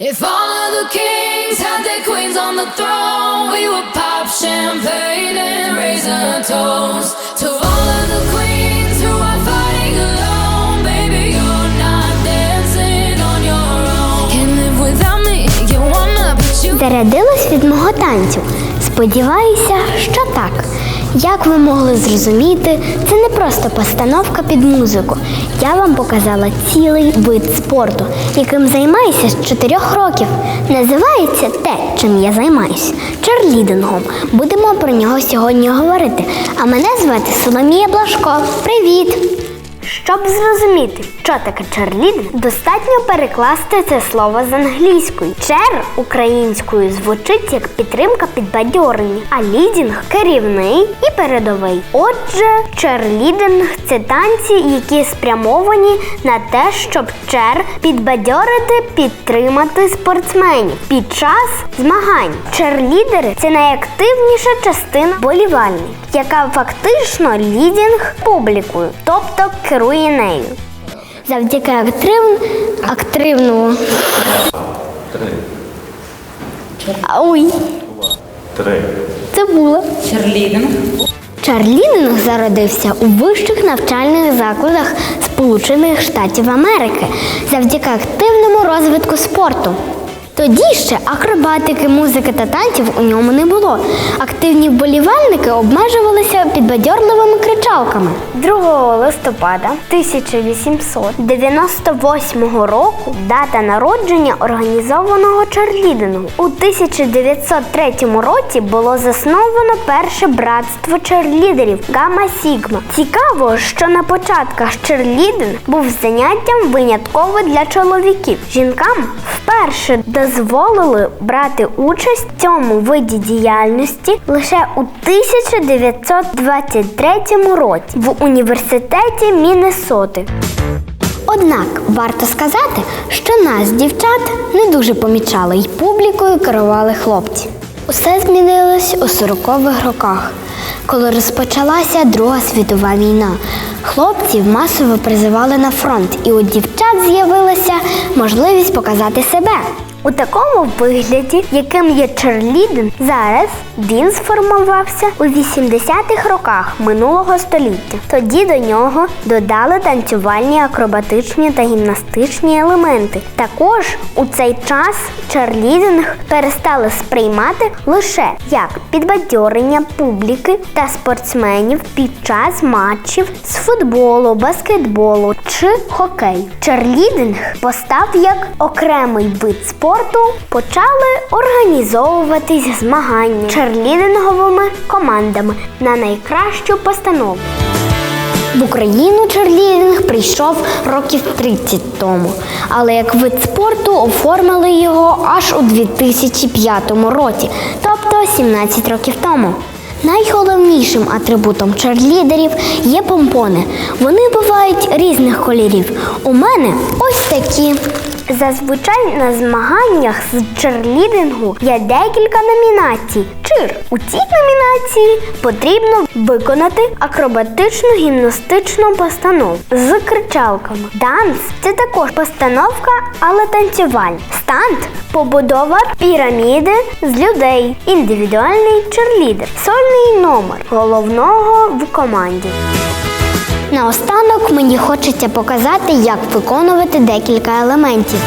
If all of the kings had their queens on the throne, we would pop champagne and raise a toast to all of the queens who are fighting alone. Baby, you're not dancing on your own. Can't live without me. You wanna, but you Зарядилась від мого танцю. Сподіваюся, що так. Як ви могли зрозуміти, це не просто постановка під музику. Я вам показала цілий вид спорту, яким займаюся з 4 років. Називається те, чим я займаюся черлідингом. Будемо про нього сьогодні говорити. А мене звати Соломія Блашко. Привіт! Щоб зрозуміти, що таке черлідинг, достатньо перекласти це слово з англійської. Чер українською звучить як підтримка підбадьорення, а лідінг керівний і передовий. Отже, черлідинг це танці, які спрямовані на те, щоб чер підбадьорити, підтримати спортсменів під час змагань. Черлідери це найактивніша частина болівальників, яка фактично лідінг публікою, тобто керує нею. Завдяки актив... активному. Ой, Три. це було. Черлідинг. Чарлідинг зародився у вищих навчальних закладах Сполучених Штатів Америки завдяки активному розвитку спорту. Тоді ще акробатики, музики та танців у ньому не було. Активні вболівальники обмежувалися підбадьорливими кричалками. 2 листопада 1898 року дата народження організованого черлідингу. У 1903 році було засновано перше братство черлідерів Гамма Сігма. Цікаво, що на початках черлідинг був заняттям винятково для чоловіків. Жінкам вперше дозволили брати участь в цьому виді діяльності лише у 1923 році в університеті Міннесоти. Однак варто сказати, що нас, дівчат, не дуже помічали і публікою керували хлопці. Усе змінилось у 40-х роках, коли розпочалася Друга світова війна. Хлопців масово призивали на фронт, і у дівчат з'явилася можливість показати себе. У такому вигляді, яким є черлідинг, зараз він сформувався у 80-х роках минулого століття. Тоді до нього додали танцювальні, акробатичні та гімнастичні елементи. Також у цей час черлідинг перестали сприймати лише як підбадьорення публіки та спортсменів під час матчів з футболу, баскетболу чи хокею. Черлідинг постав як окремий вид спорту, почали організовуватись змагання черлідинговими командами на найкращу постанову. В Україну черлідинг прийшов років 30 тому, але як вид спорту оформили його аж у 2005 році, тобто 17 років тому. Найголовнішим атрибутом черлідерів є помпони. Вони бувають різних кольорів. У мене ось такі. Зазвичай на змаганнях з черлідингу є декілька номінацій. Чир у цій номінації потрібно виконати акробатичну гімнастичну постанову з кричалками. Данс це також постановка, але танцювальна. Стант побудова піраміди з людей. Індивідуальний черлідер. Сольний номер головного в команді. Наостанок мені хочеться показати, як виконувати декілька елементів.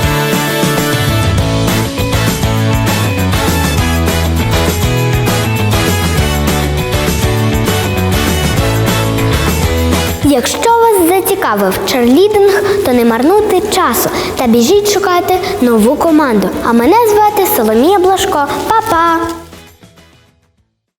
Якщо вас зацікавив черлідинг, то не марнуйте часу та біжіть шукати нову команду. А мене звати Соломія Блашко. Па-па!